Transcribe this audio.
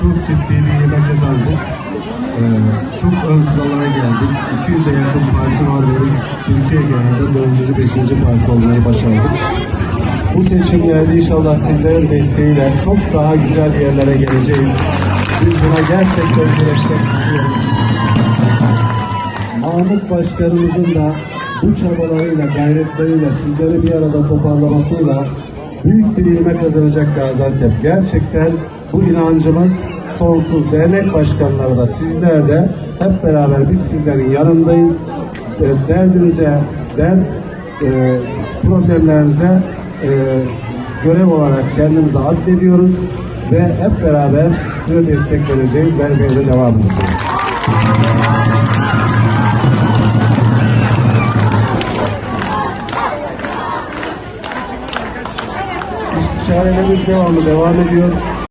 çok ciddi bir ivme kazandık. Ee, çok ön sıralara geldik. 200'e yakın parti var ve biz Türkiye genelinde 4. 5. parti olmayı başardık. Bu seçimlerde inşallah sizlerin desteğiyle çok daha güzel yerlere geleceğiz. Biz buna gerçekten yürekten tutuyoruz. Mahmut Başkanımızın da bu çabalarıyla, gayretleriyle, sizleri bir arada toparlamasıyla büyük bir ivme kazanacak Gaziantep. Gerçekten bu inancımız sonsuz. Dernek başkanları da sizler de hep beraber biz sizlerin yanındayız. E, Derdinize, dert e, problemlerinize e, görev olarak kendimize addediyoruz ve hep beraber size destek vereceğiz. Vermeye de devam edeceğiz. İstişarelerimiz devamlı devam ediyor.